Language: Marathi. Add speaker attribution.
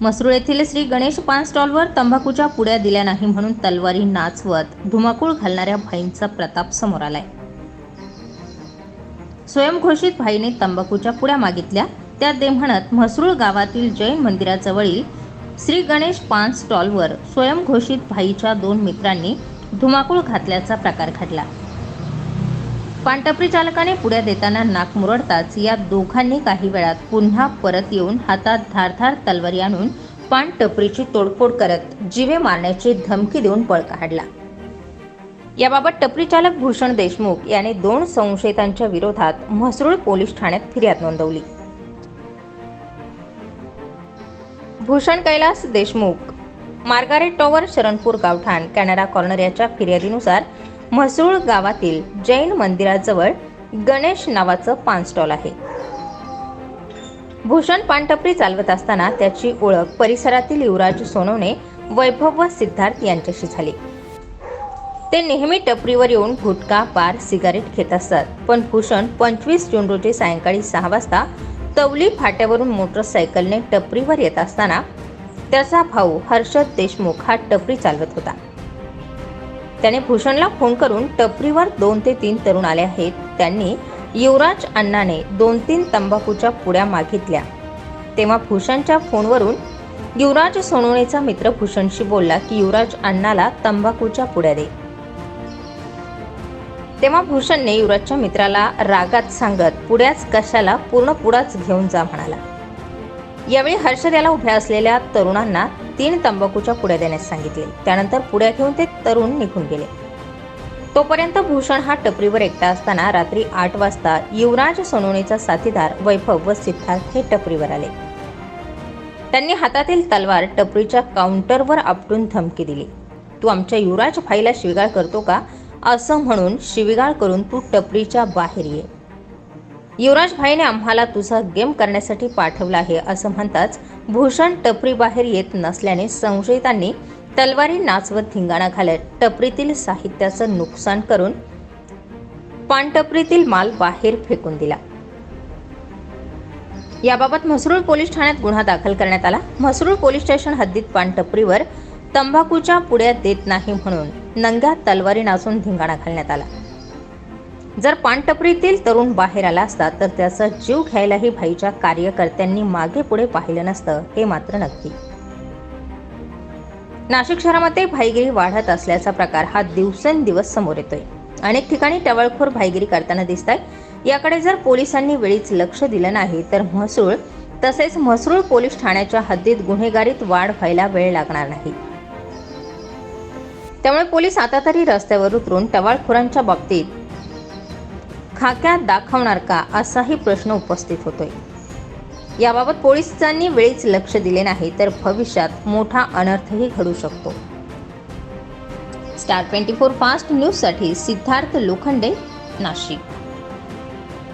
Speaker 1: मसरूळ येथील श्री गणेश पान स्टॉलवर तंबाखूच्या पुड्या दिल्या नाही म्हणून तलवारी नाचवत धुमाकूळ घालणाऱ्या भाईंचा प्रताप समोर आलाय. स्वयंघोषित भाईने तंबाखूच्या पुड्या मागितल्या. त्या दे म्हणत म्हसरूळ गावातील जैन मंदिराजवळील श्री गणेश पान स्टॉलवर स्वयंघोषित भाईच्या दोन मित्रांनी धुमाकूळ घातल्याचा प्रकार घडला. पानटपरी चालकाने पुढे देताना नाक मुरडताच या दोघांनी काही वेळात पुन्हा परत येऊन हातात धारधार तलवारी आणून पाणटपरीची तोडफोड करत जिवे मारण्याची धमकी देऊन पळ काढला. याबाबत टपरी चालक भूषण देशमुख याने दोन संशयितांच्या विरोधात म्हसरूळ पोलीस ठाण्यात फिर्याद नोंदवली. भूषण कैलास देशमुख मार्गारेट टॉवर शरणपूर गावठाण कॅनडा कॉर्नर याच्या फिर्यादीनुसार म्हसूळ गावातील जैन मंदिराजवळ गणेश नावाचं पान स्टॉल आहे. भूषण पानटपरी चालवत असताना त्याची ओळख परिसरातील युवराज सोनवणे वैभव व सिद्धार्थ यांच्याशी झाली. ते नेहमी टपरीवर येऊन गुटखा पार सिगारेट घेत असतात. पण भूषण पंचवीस जून रोजी सायंकाळी सहा वाजता तवली फाट्यावरून मोटरसायकलने टपरीवर येत असताना त्याचा भाऊ हर्षद देशमुख हा टपरी चालवत होता. त्याने भूषणला फोन करून टपरीवर दोन ते तीन तरुण आले आहेत. त्यांनी युवराज अण्णाने दोन तीन तंबाखूच्या पुड्या मागितल्या. तेव्हा भूषणच्या फोनवरून युवराज सोनवणेचा मित्र भूषणशी बोलला की युवराज अण्णाला तंबाखूच्या पुड्या दे. तेव्हा भूषणने युवराजच्या मित्राला रागात सांगत पुड्याच कशाला? पूर्ण पुडाच घेऊन जा म्हणाला. यावेळी हर्षद याला उभ्या असलेल्या तरुणांना तीन तंबाखूच्या पुड्या देण्यास सांगितले. त्यानंतर पुड्या घेऊन ते तरुण निघून गेले. तोपर्यंत भूषण हा टपरीवर एकटा असताना रात्री आठ वाजता युवराज सोनवणेचा साथीदार वैभव व सिद्धार्थ हे टपरीवर आले. त्यांनी हातातील तलवार टपरीच्या काउंटरवर आपटून धमकी दिली. तू आमच्या युवराज भाईला शिविगाळ करतो का? असं म्हणून शिविगाळ करून तू टपरीच्या बाहेर ये. युवराज भाईने आम्हाला तुझा गेम करण्यासाठी पाठवला आहे असं म्हणताच भूषण टपरीबाहेर येत नसल्याने संशयितांनी तलवारी नाचवत धिंगाणा घालत टपरीतील साहित्याचं नुकसान करून पानटपरीतील माल बाहेर फेकून दिला. याबाबत म्हसरूळ पोलीस ठाण्यात गुन्हा दाखल करण्यात आला. म्हसरूळ पोलीस स्टेशन हद्दीत पानटपरीवर तंबाखूच्या पुड्या देत नाही म्हणून नंग्या तलवारी नाचून धिंगाणा घालण्यात आला. जर पानटपरीतील तरुण बाहेर आला असता तर त्याचा जीव घ्यायलाही भाईच्या कार्यकर्त्यांनी मागे पुढे पाहिलं नसतं हे मात्र नक्की. नाशिक शहरामध्ये भाईगिरी वाढत असल्याचा प्रकार हा दिवसेंदिवस समोर येतोय. अनेक ठिकाणी टवळखोर भाईगिरी करताना दिसत आहे याकडे जर पोलिसांनी वेळीच लक्ष दिलं नाही तर महसूळ तसेच म्हसरूळ पोलीस ठाण्याच्या हद्दीत गुन्हेगारीत वाढ व्हायला वेळ लागणार नाही. त्यामुळे पोलीस आता तरी रस्त्यावर उतरून टवाळखोरांच्या बाबतीत खाक्यात दाखवणार का असाही प्रश्न उपस्थित होतोय. याबाबत पोलिसांनी वेळीच लक्ष दिले नाही तर भविष्यात मोठा अनर्थही घडू शकतो. स्टार ट्वेंटी फोर फास्ट न्यूजसाठी सिद्धार्थ लोखंडे नाशिक.